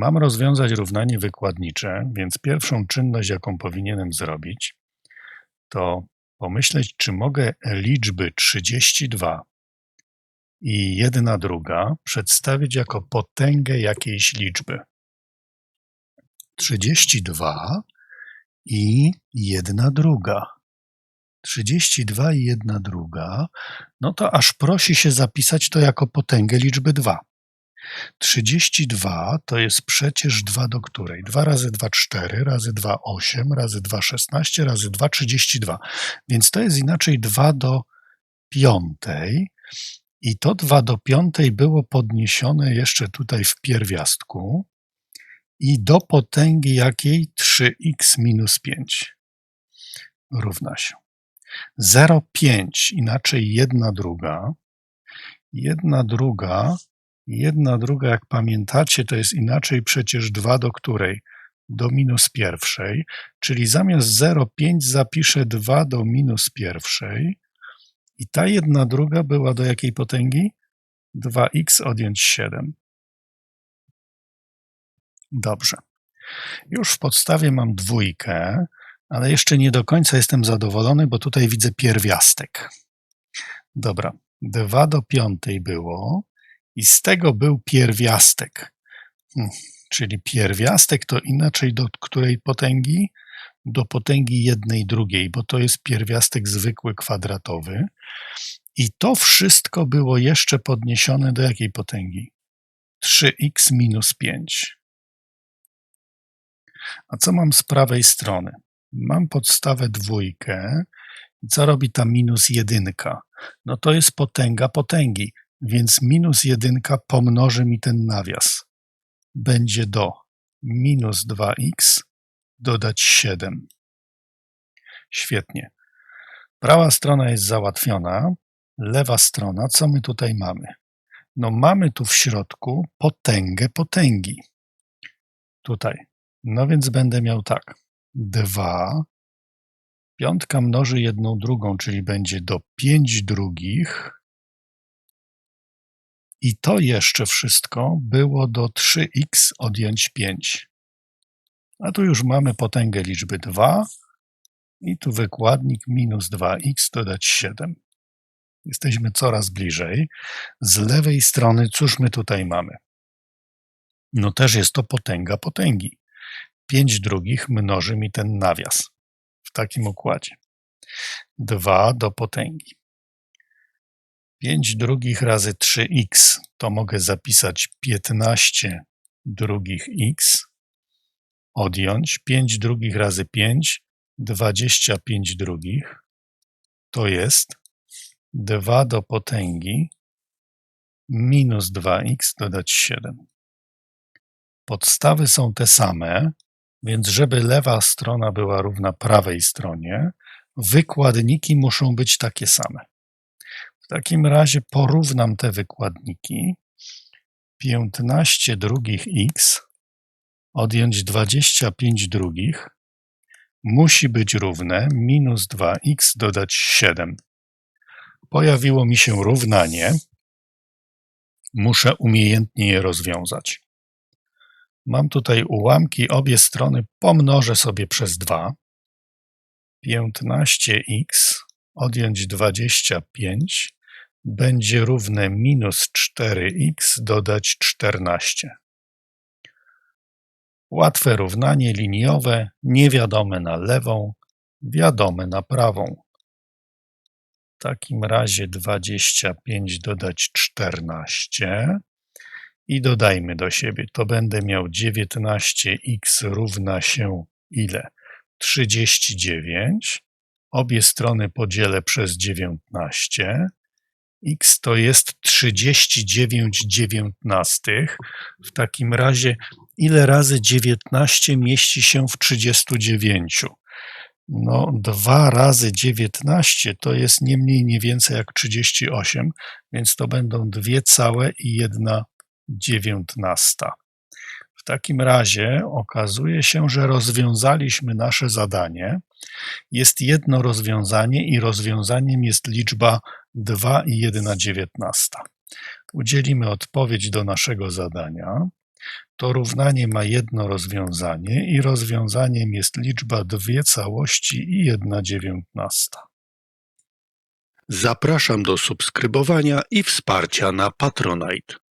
Mam rozwiązać równanie wykładnicze, więc pierwszą czynność, jaką powinienem zrobić, to pomyśleć, czy mogę liczby 32 i jedna druga przedstawić jako potęgę jakiejś liczby. 32 i jedna druga. 32 i jedna druga, no to aż prosi się zapisać to jako potęgę liczby 2. 32 to jest przecież 2 do której? 2 razy 2 4, razy 2 8, razy 2 16, razy 2 32. Więc to jest inaczej 2 do piątej. I to 2 do piątej było podniesione jeszcze tutaj w pierwiastku i do potęgi jakiej 3x minus 5 równa się 0,5, inaczej 1 druga. 1 druga, 1 druga, jak pamiętacie, to jest inaczej przecież 2 do której? Do minus pierwszej, czyli zamiast 0,5 zapiszę 2 do minus pierwszej i ta jedna druga była do jakiej potęgi? 2x odjąć 7. Dobrze. Już w podstawie mam dwójkę, ale jeszcze nie do końca jestem zadowolony, bo tutaj widzę pierwiastek. Dobra, 2 do piątej było i z tego był pierwiastek. Hmm, czyli pierwiastek to inaczej do której potęgi? Do potęgi jednej drugiej, bo to jest pierwiastek zwykły kwadratowy. I to wszystko było jeszcze podniesione do jakiej potęgi? 3x minus 5. A co mam z prawej strony? Mam podstawę dwójkę. Co robi ta minus jedynka? No to jest potęga potęgi, więc minus jedynka pomnoży mi ten nawias. Będzie do minus 2x dodać 7. Świetnie. Prawa strona jest załatwiona. Lewa strona, co my tutaj mamy? No mamy tu w środku potęgę potęgi. Tutaj no więc będę miał tak. 2. Piątka mnoży jedną drugą, czyli będzie do 5 drugich. I to jeszcze wszystko było do 3x odjąć 5. A tu już mamy potęgę liczby 2 i tu wykładnik minus 2x dodać 7. Jesteśmy coraz bliżej. Z lewej strony cóż my tutaj mamy? No też jest to potęga potęgi. 5 drugich mnoży mi ten nawias w takim układzie. 2 do potęgi. 5 drugich razy 3x to mogę zapisać 15 drugich x, odjąć 5 drugich razy 5, 25 drugich, to jest 2 do potęgi minus 2x dodać 7. Podstawy są te same, więc żeby lewa strona była równa prawej stronie, wykładniki muszą być takie same. W takim razie porównam te wykładniki. 15 drugich x odjąć 25 drugich musi być równe minus 2x dodać 7. Pojawiło mi się równanie. Muszę umiejętnie je rozwiązać. Mam tutaj ułamki, obie strony pomnożę sobie przez 2. 15x odjąć 25 będzie równe minus 4x dodać 14. Łatwe równanie liniowe, niewiadome na lewą, wiadome na prawą. W takim razie 25 dodać 14 i dodajmy do siebie, to będę miał 19x równa się ile? 39. Obie strony podzielę przez 19. x to jest 39 dziewiętnastych. W takim razie ile razy 19 mieści się w 39? No, 2 razy 19 to jest nie mniej, nie więcej jak 38, więc to będą dwie całe i jedna dziewiętnasta. Takim razie okazuje się, że rozwiązaliśmy nasze zadanie. Jest jedno rozwiązanie i rozwiązaniem jest liczba 2 i 1 dziewiętnasta. Udzielimy odpowiedź do naszego zadania. To równanie ma jedno rozwiązanie i rozwiązaniem jest liczba dwie całości i jedna dziewiętnasta. Zapraszam do subskrybowania i wsparcia na Patronite.